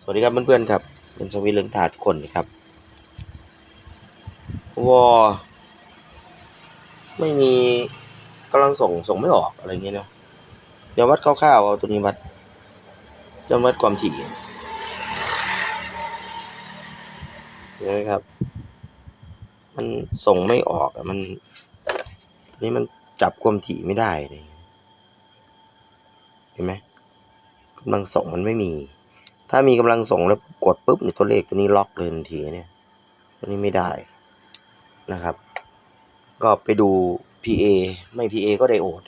สวัสดีครับเพื่อนๆครับ เป็นสวิตเรื่องถาทุกคนนะครับวอไม่มีกำลังส่งส่งไม่ออกอะไรเงี้ยเนาะเดี๋ยววัดคร่าวๆเอาตัวนี้วัดจะวัดความถี่เห็นไหมครับ มันส่งไม่ออกอะมันนี้มันจับความถี่ไม่ได้เลยเห็นไหมกำลังส่งมันไม่มี ถ้ามีกำลังส่งแล้วกดปุ๊บเนี่ยตัวเลขตัวนี้ล็อกเลยทันทีเนี่ยตัวนี้ไม่ได้นะครับ ก็ไปดู PA ไม่ PA ก็ไดโอด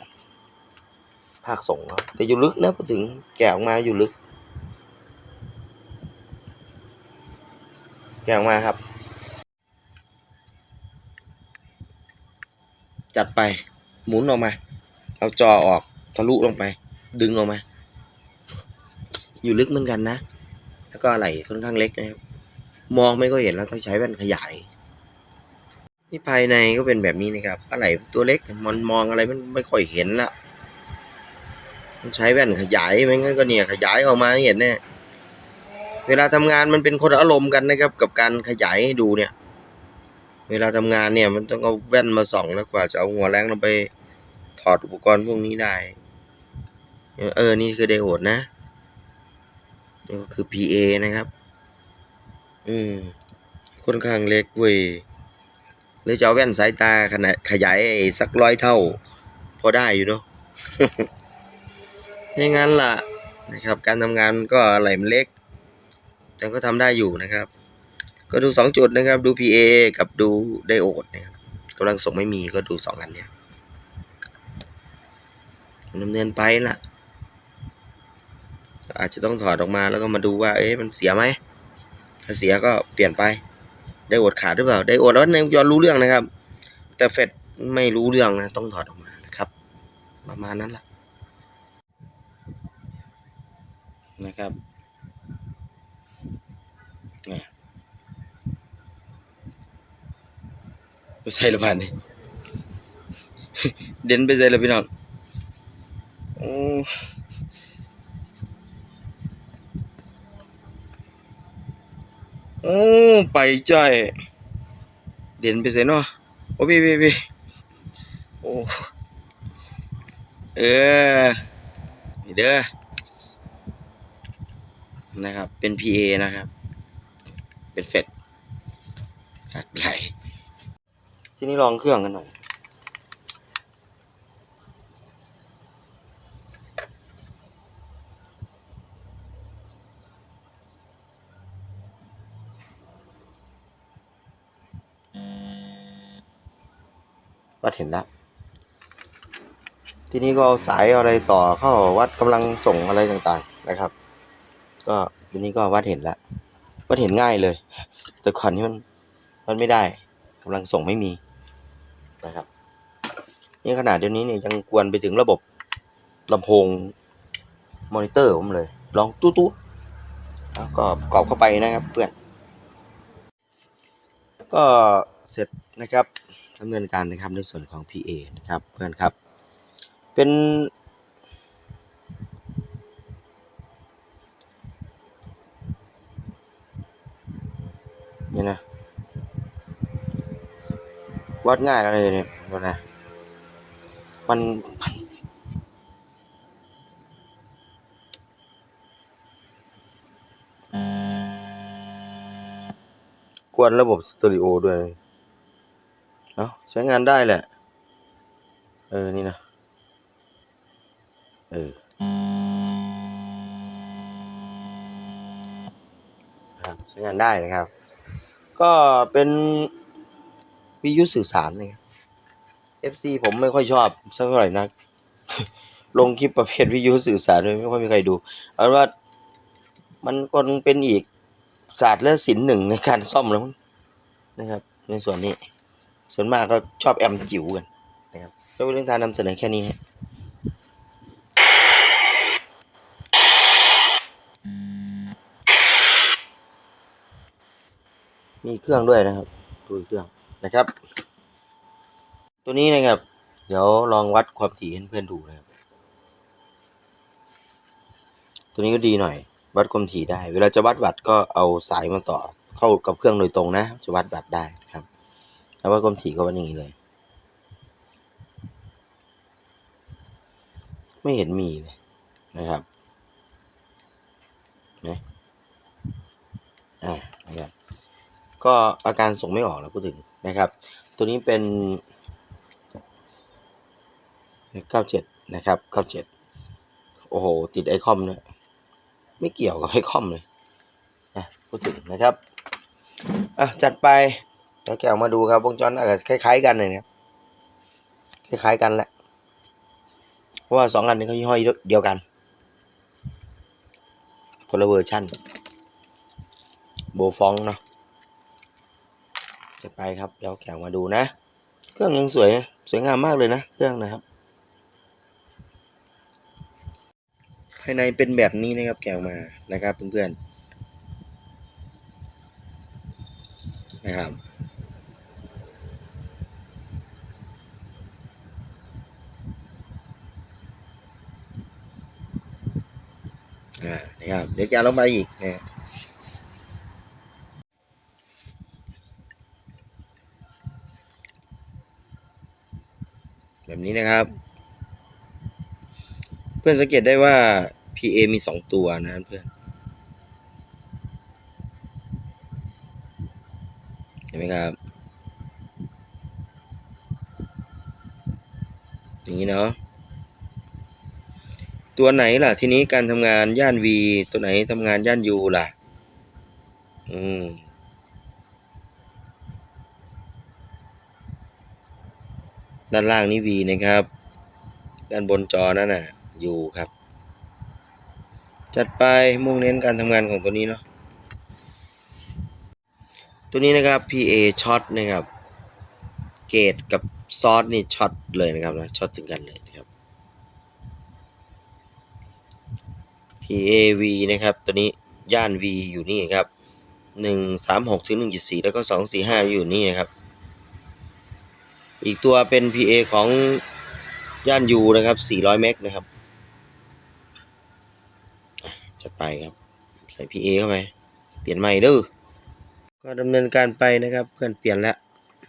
ภาคส่งครับแต่อยู่ลึกนะพูดถึงแกะออกมาอยู่ลึก แกะออกมาครับ จัดไปหมุนออกมา เอาจอออกทะลุลงไป ดึงออกมา อยู่ลึกเหมือนกันนะ แล้วก็อะไรค่อนข้างเล็กนะครับ มองไม่ก็เห็นแล้วต้องใช้แว่นขยาย นี่ภายในก็เป็นแบบนี้นะครับ อะไรตัวเล็กมันมองอะไรมันไม่ค่อยเห็นละต้องใช้แว่นขยายไม่งั้นก็เนี่ยขยายออกมาเห็นแน่เวลาทำงานมันเป็นคนอารมณ์กันนะครับ กับการขยายให้ดูเนี่ย เวลาทำงานเนี่ยมันต้องเอาแว่นมาส่องแล้วกว่าจะเอาหัวแรงลงไปถอดอุปกรณ์พวกนี้ได้ เออ นี่คือไดโอดนะ นี่ก็คือ PA นะครับ อืม ค่อนข้างเล็กเว้ยหรือจะเอาแว่นสายตาขนาดขยายสักร้อยเท่า พอได้อยู่เนาะไม่งั้นล่ะนะครับ การทำงานก็อะไรมันเล็ก แต่ก็ทำได้อยู่นะครับ ก็ดูสองจุดนะครับ ดู PA กับดูไดโอดนะครับกำลังส่งไม่มีก็ดูสองอันเนี้ยดำเนินไปล่ะ อาจจะต้องถอดออกมาแล้วก็มาดูว่าเอ๊ะมันเสียไหมถ้าเสียก็เปลี่ยนไป ไดโอดขาดหรือเปล่า ไดโอดแล้วในวงจรรู้เรื่องนะครับ แต่เฟดไม่รู้เรื่องนะต้องถอดออกมานะครับ ประมาณนั้นแหละนะครับเนี่ยไปใส่ละพันนี่เด่นไปใส่ละพี่น้องโอ้ โอ้ไปจ้อยเด่นไปเส่เนาะโอ้พี่พี่พี่โอ้เออนี่เด้อนะครับ เป็น PA นะครับ เป็นเฟดหักไหลทีนี้ลองเครื่องกันหน่อย วัดเห็นแล้วทีนี้ก็เอาสายอะไรต่อเข้าวัดกำลังส่งอะไรต่างๆนะครับ ก็ทีนี้ก็วัดเห็นแล้ววัดเห็นง่ายเลย แต่ก่อนนี้มันมันไม่ได้กำลังส่งไม่มีนะครับ นี่ขนาดเดี๋ยวนี้เนี่ยยังกวนไปถึงระบบลำโพงมอนิเตอร์ผมเลย ลองตู้ตู้แล้วก็ประกอบเข้าไปนะครับเพื่อน ก็เสร็จนะครับ ดำเนินการนะครับในส่วนของ PA นะครับเพื่อนครับเป็นนี่นะวัดง่ายอะไรเนี่ยดูนะมันมันกวนระบบสเตอริโอด้วย เอาใช้งานได้แหละ เออ นี่นะ เออใช้งานได้นะครับ ก็เป็นวิทยุสื่อสารเลย FC ผมไม่ค่อยชอบสักเท่าไหร่นัก ลงคลิปประเภทวิทยุสื่อสารเลยไม่ค่อยมีใครดู เอาว่ามันก็เป็นอีกศาสตร์และศิลป์หนึ่งในการซ่อมแล้วนะครับ ในส่วนนี้ ส่วนมากก็ชอบแอมจิ๋วกันนะครับก็เป็นเรื่องการนำเสนอแค่นี้ฮะมีเครื่องด้วยนะครับดูเครื่องนะครับ ตัวนี้นะครับ เดี๋ยวลองวัดความถี่ให้เพื่อนดูนะครับ ตัวนี้ก็ดีหน่อย วัดความถี่ได้ เวลาจะวัดวัดก็เอาสายมาต่อเข้ากับเครื่องโดยตรงนะ จะวัดวัดได้ครับ แล้ววัดความถี่ก็วัดอย่างนี้เลย ไม่เห็นมีเลยนะครับนะอ่านะครับก็อาการส่งไม่ออกแล้วพูดถึงนะครับ ตัวนี้เป็น97นะครับ97โอ้โห ติดไอคอมด้วยไม่เกี่ยวกับไอคอมเลยอะพูดถึงนะครับอะจัดไป แล้วแกเอามาดูครับวงจรอาจจะคล้าย ๆ กันเลยนะครับคล้ายๆกันแหละเพราะว่าสองอันนี้เขายี่ห้อเดียวกันคนละเวอร์ชันโบฟองเนาะจัดไปครับเดี๋ยวแกะมาดูนะ เครื่องยังสวยนะสวยงามมากเลยนะเครื่องนะครับ ภายในเป็นแบบนี้นะครับแกะออกมานะครับเพื่อนๆนะครับ นะครับ เดี๋ยวแกะลงไปอีกนะแบบนี้นะครับ เพื่อนสังเกตได้ว่า PA มีสองตัวนะเพื่อนเห็นไหมครับ อย่างนี้เนาะ ตัวไหนล่ะ ทีนี้การทำงานย่าน V ตัวไหนทำงานย่าน U ล่ะ อืมด้านล่างนี่ V นะครับ ด้านบนจอนั่นน่ะ U ครับ จัดไปมุ่งเน้นการทำงานของตัวนี้เนาะ ตัวนี้นะครับ PA ช็อตนะครับ เกตกับซอสนี่ช็อตเลยนะครับนะช็อตถึงกันเลยนะครับ PAV นะครับ ตัวนี้ย่าน V อยู่นี่ครับหนึ่งสามหกถึงหนึ่งจุดสี่แล้วก็สองสี่ห้าอยู่นี่นะครับ อีกตัวเป็น PA ของย่าน U นะครับสี่ร้อยเมกนะครับอะจัดไปครับ ใส่ PA เข้าไป เปลี่ยนใหม่ด้อก็ดำเนินการไปนะครับ เพื่อนเปลี่ยนแล้ว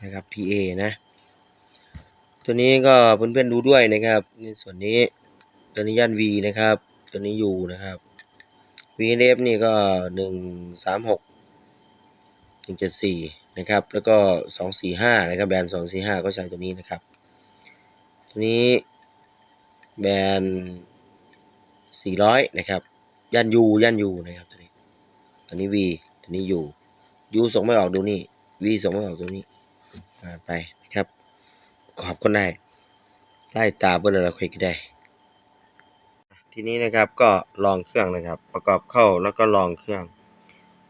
นะครับ PA นะ ตัวนี้ก็เพื่อนๆดูด้วยนะครับ ในส่วนนี้ตัวนี้ย่าน V นะครับ ตัวนี้ U นะครับ VNF นี่ก็หนึ่งสามหกหนึ่งเจ็ดสี่นะครับ แล้วก็สองสี่ห้านะครับ แบรนด์สองสี่ห้าก็ใช้ตัวนี้นะครับ ตัวนี้แบรนด์สี่ร้อยนะครับย่าน U ย่าน U นะครับตัวนี้ ตัวนี้ V ตัวนี้ U U ส่งไม่ออกดูนี่ V ส่งไม่ออกตัวนี้ผ่านไปนะครับ ขอบคนได้ ไล่ตาเพื่อนเราคุยกันได้ ทีนี้นะครับก็ลองเครื่องนะครับ ประกอบเข้าแล้วก็ลองเครื่อง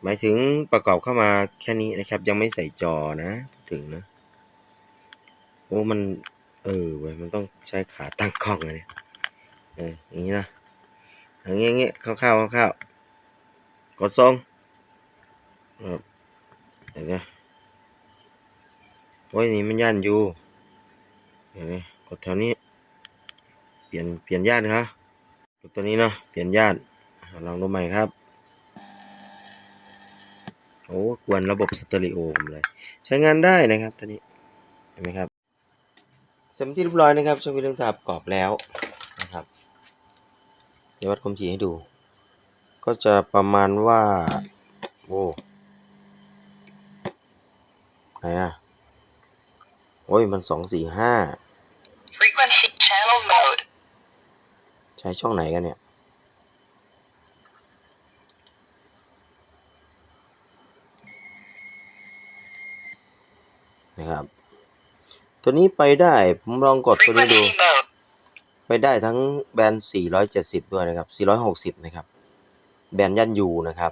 หมายถึงประกอบเข้ามาแค่นี้นะครับ ยังไม่ใส่จอนะถึงนะโอ้มัน เออเว้ยมันต้องใช้ขาตั้งกล้องเนี่ยเอออย่างนี้นะอย่างเงี้ยอย่างเงี้ยเข้าเข้าเข้าเข้ากดทรงครับเห็นไหมโอ้ยนี่มันย่านอยู่เห็นไหมกดแถวนี้ เปลี่ยนเปลี่ยนย่านครับ ตัวนี้เนาะเปลี่ยนย่านอะลองดูใหม่ครับ โอ้กวนระบบสเตอริโอผมเลย ใช้งานได้นะครับตัวนี้เห็นไหมครับเสร็จที่เรียบร้อยนะครับช่วงวิเรื่องทาประกอบแล้วนะครับเดี๋ยววัดความถี่ให้ดู ก็จะประมาณว่าโอ้ไหนอะโอ้ยมันสองสี่ห้า Frequency channel mode. ใช้ช่องไหนกันเนี่ย นะครับ ตัวนี้ไปได้ ผมลองกดตัวนี้ดู ไปได้ทั้งแบนด์470 ด้วยนะครับ 460 นะครับ แบนด์ย่าน U นะครับ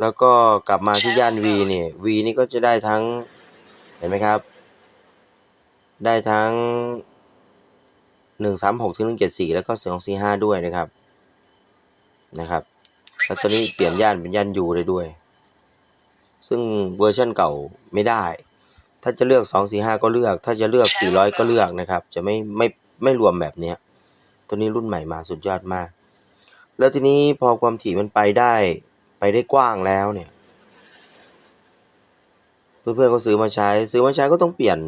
แล้วก็กลับมาที่ย่าน V เนี่ย V นี่ก็จะได้ทั้ง เห็นไหมครับ ได้ทั้ง 136ถึง174 แล้วก็245 ด้วยนะครับ นะครับ แล้วตัวนี้เปลี่ยนย่านเป็นย่าน U ได้ด้วย ซึ่งเวอร์ชันเก่าไม่ได้ ถ้าจะเลือก 245 ก็เลือก ถ้าจะเลือก 400 ก็เลือกนะครับ จะไม่ไม่ไม่รวมแบบเนี้ยตัวนี้รุ่นใหม่มาสุดยอดมาก แล้วทีนี้พอความถี่มันไปได้ไปได้กว้างแล้วเนี่ย เพื่อนๆก็ซื้อมาใช้ ซื้อมาใช้ก็ต้องเปลี่ยน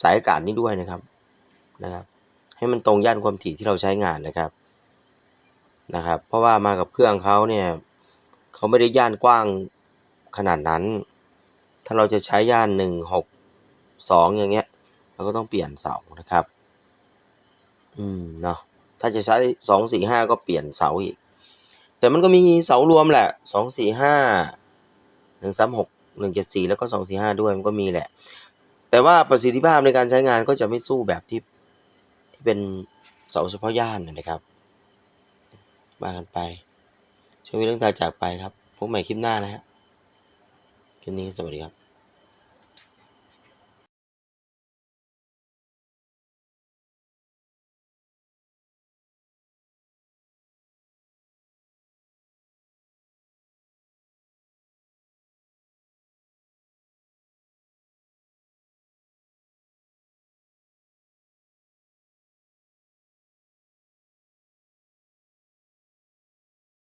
สายอากาศนี้ด้วยนะครับนะครับ ให้มันตรงย่านความถี่ที่เราใช้งานนะครับนะครับ เพราะว่ามากับเครื่องเขาเนี่ยเขาไม่ได้ย่านกว้างขนาดนั้น ถ้าเราจะใช้ย่านหนึ่งหกสองอย่างเงี้ย เราก็ต้องเปลี่ยนเสานะครับ อืมเนาะถ้าจะใช้สองสี่ห้าก็เปลี่ยนเสาอีก แต่มันก็มีเสารวมแหละสองสี่ห้าหนึ่งสามหกหนึ่งเจ็ดสี่แล้วก็สองสี่ห้าด้วยมันก็มีแหละ แต่ว่าประสิทธิภาพในการใช้งานก็จะไม่สู้แบบที่ ที่เป็นเสาเฉพาะย่านนะครับ มากันไป ช่วงวิเรื่องตาจากไปครับพบใหม่คลิปหน้านะฮะคลิปนี้สวัสดีครับ